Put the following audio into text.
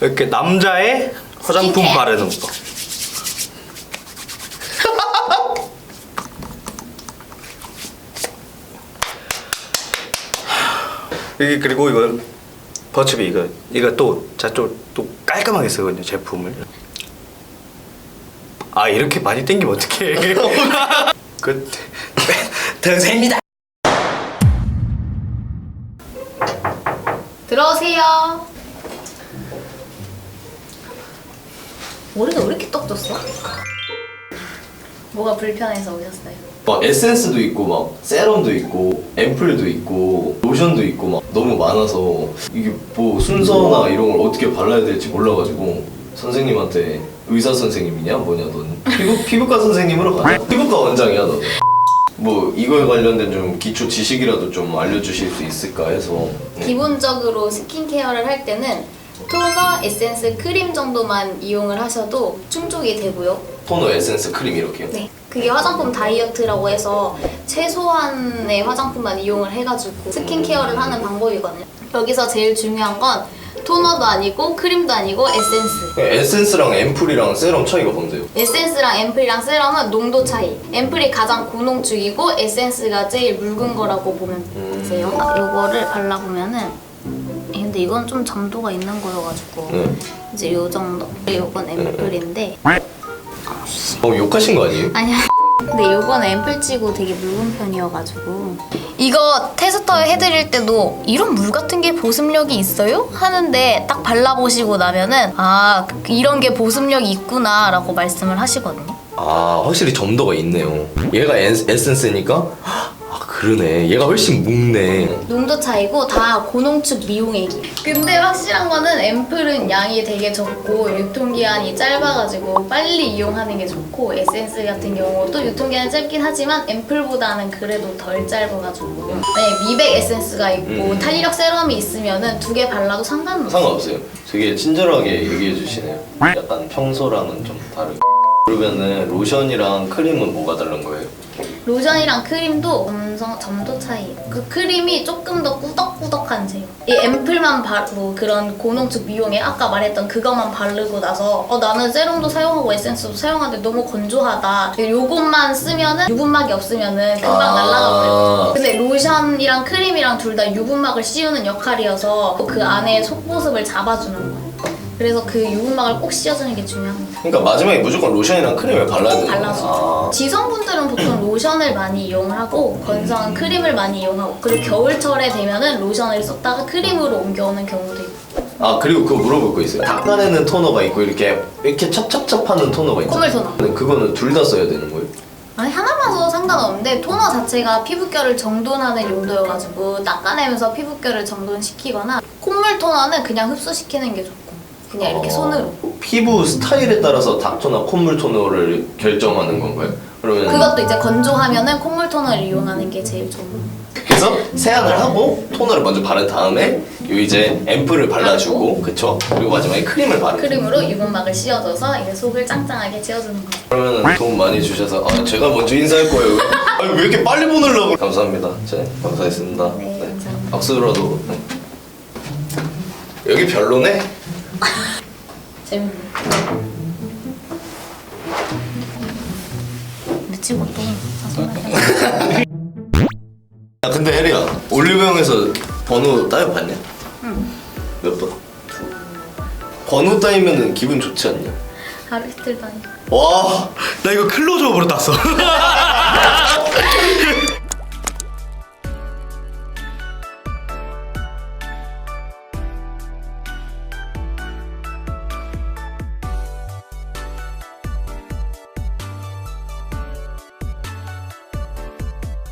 이렇게 남자의 화장품 스킨케어. 바르는 거. 이게 그리고 이거 버츠비 이거 이거 또 저쪽 또 깔끔하게 쓰거든요 제품을. 아 이렇게 많이 땡기면 어떡해? 그 등생입니다. 들어오세요. 머리가 왜 이렇게 떡졌어? 뭐가 불편해서 오셨어요? 막 에센스도 있고 막 세럼도 있고 앰플도 있고 로션도 있고 막 너무 많아서 이게 뭐 순서나 이런 걸 어떻게 발라야 될지 몰라가지고 선생님한테 의사 선생님이냐 뭐냐 넌 피부 피부과 선생님으로 가자 피부과 원장이야 너. 뭐 이거에 관련된 좀 기초 지식이라도 좀 알려주실 수 있을까 해서 네. 기본적으로 스킨케어를 할 때는 토너, 에센스, 크림 정도만 이용을 하셔도 충족이 되고요. 토너 에센스 크림 이렇게요. 네. 그게 화장품 다이어트라고 해서 최소한의 화장품만 이용을 해가지고 스킨케어를 하는 방법이거든요. 여기서 제일 중요한 건 토너도 아니고 크림도 아니고 에센스. 에센스랑 앰플이랑 세럼 차이가 뭔데요? 에센스랑 앰플이랑 세럼은 농도 차이. 앰플이 가장 고농축이고 에센스가 제일 묽은 거라고 보면 되세요. 아, 요거를 발라보면은 예, 근데 이건 좀 점도가 있는 거여가지고 네. 이제 요 정도. 요건 앰플인데 어 욕하신 거 아니에요? 아니야. 근데 요건 앰플 치고 되게 묽은 편이어가지고 이거 테스터 해드릴 때도 이런 물 같은 게 보습력이 있어요? 하는데 딱 발라보시고 나면은 아 이런 게 보습력이 있구나 라고 말씀을 하시거든요. 아 확실히 점도가 있네요 얘가 에, 에센스니까 아 그러네 얘가 훨씬 묽네 농도 차이고 다 고농축 미용액이. 근데 확실한 거는 앰플은 양이 되게 적고 유통기한이 짧아가지고 빨리 이용하는 게 좋고 에센스 같은 경우도 유통기한이 짧긴 하지만 앰플보다는 그래도 덜 짧아가지고 만약에 미백 에센스가 있고 음. 탄력 세럼이 있으면은 두 개 발라도 상관없어요. 상관없어요 되게 친절하게 얘기해 주시네요 약간 평소랑은 좀 다르게 그러면은 로션이랑 크림은 뭐가 다른 거예요? 로션이랑 크림도 점성 점도 차이. 그 크림이 조금 더 꾸덕꾸덕한 제형. 이 앰플만 바르고 그런 고농축 미용에 아까 말했던 그것만 바르고 나서 어 나는 세럼도 사용하고 에센스도 사용하는데 너무 건조하다. 요것만 쓰면은 유분막이 없으면은 금방 아. 날아가 버려요. 근데 로션이랑 크림이랑 둘 다 유분막을 씌우는 역할이어서 그 안에 속보습을 잡아주는 거예요. 그래서 그 유분막을 꼭 씌워주는 게 중요합니다. 그러니까 마지막에 무조건 로션이랑 크림을 발라야 되는 발라서 지성분들은 보통 로션을 많이 이용을 하고 건성은 크림을 많이 이용하고 그리고 겨울철에 되면은 로션을 썼다가 크림으로 옮겨오는 경우도 있고 아 그리고 그거 물어볼 거 있어요 닦아내는 토너가 있고 이렇게 이렇게 찹찹찹하는 토너가 있잖아요 콧물 토너. 근데 그거는 둘 다 써야 되는 거예요? 아니 하나만 써도 상관없는데 토너 자체가 피부결을 정돈하는 용도여가지고 닦아내면서 피부결을 정돈시키거나 콧물 토너는 그냥 흡수시키는 게 좋고 그냥 이렇게 어, 손으로. 피부 스타일에 따라서 닥터나 콧물 토너를 결정하는 건가요? 그러면 그것도 이제 건조하면은 콧물 토너를 이용하는 게 제일 좋은 그래서 세안을 하고 토너를 먼저 바른 다음에 요 이제 앰플을 발라주고 그쵸? 그리고 마지막에 크림을 바르는 크림으로 유분막을 씌워줘서 이제 속을 짱짱하게 채워주는 거죠. 그러면 도움 많이 주셔서 아, 제가 먼저 인사할 거예요. 아니, 왜 이렇게 빨리 보내려고? 감사합니다. 제 감사했습니다. 네, 감사합니다. 박수로라도. 네. 여기 별로네? 재밌네. 묻히고 또 사소하게. 야 근데 혜리야 올리브영에서 번호 따여봤냐? 몇 번? 번호 따이면은 기분 좋지 않냐? 하루 이틀 다니. 와나 이거 클로즈업으로 땄어.